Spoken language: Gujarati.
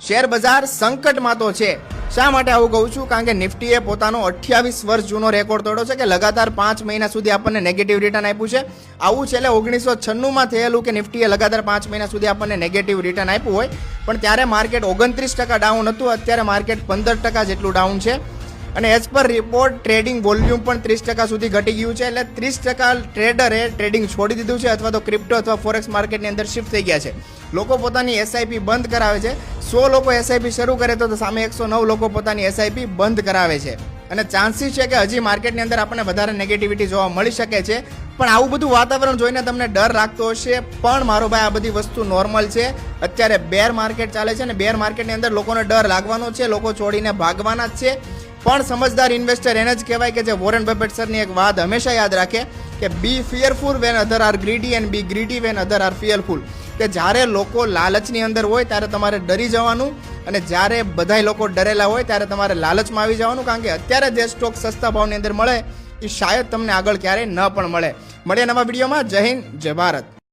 શેર બજાર સંકટમાં તો છે. શા માટે આવું કહું છું? કારણ કે નિફ્ટીએ પોતાનો અઠ્યાવીસ વર્ષ જૂનો રેકોર્ડ તોડ્યો છે કે લગાતાર પાંચ મહિના સુધી આપણને નેગેટિવ રિટર્ન આપ્યું છે. આવું છેલ્લે ઓગણીસો છન્નુંમાં થયેલું કે નિફ્ટીએ લગાતાર પાંચ મહિના સુધી આપણને નેગેટિવ રિટર્ન આપ્યું હોય. પણ ત્યારે માર્કેટ ઓગણત્રીસ ટકા ડાઉન હતું. અત્યારે માર્કેટ પંદર ટકા જેટલું ડાઉન છે. અને as per report trading volume પણ ત્રીસ ટકા સુધી ઘટી ગયું છે. એટલે ત્રીસ ટકા ટ્રેડરે ટ્રેડિંગ છોડી દીધું છે અથવા તો ક્રિપ્ટો અથવા ફોરેક્સ માર્કેટની અંદર શિફ્ટ થઈ ગયા છે. લોકો પોતાની એસઆઈપી બંધ કરાવે છે. સો લોકો એસઆઈપી શરૂ કરે તો સામે એકસો નવ લોકો પોતાની એસઆઈપી બંધ કરાવે છે. અને ચાન્સીસ છે કે હજી માર્કેટની અંદર આપણને વધારે નેગેટિવિટી જોવા મળી શકે છે. પણ આવું બધું વાતાવરણ જોઈને તમને ડર લાગતો હશે. પણ મારો ભાઈ, આ બધી વસ્તુ નોર્મલ છે. અત્યારે બેર માર્કેટ ચાલે છે અને બેર માર્કેટની અંદર લોકોને ડર લાગવાનો છે. લોકો છોડીને ભાગવાના જ છે. પણ સમજદાર ઇન્વેસ્ટર એને જ કહેવાય કે જે વોરન બફેટ સરની એક વાત હંમેશા યાદ રાખે કે be fearful when other are greedy and be greedy when other are fearful કે જ્યારે લોકો લાલચની અંદર હોય ત્યારે તમારે ડરી જવાનું અને જ્યારે બધાય લોકો ડરેલા હોય ત્યારે તમારે લાલચમાં આવી જવાનું કારણ કે અત્યારે જે સ્ટોક સસ્તા ભાવની અંદર મળે એ શાયદ તમને આગળ ક્યારેય ન પણ મળે. મળીએ નવા વિડીયોમાં. જય હિન્દ, જય ભારત.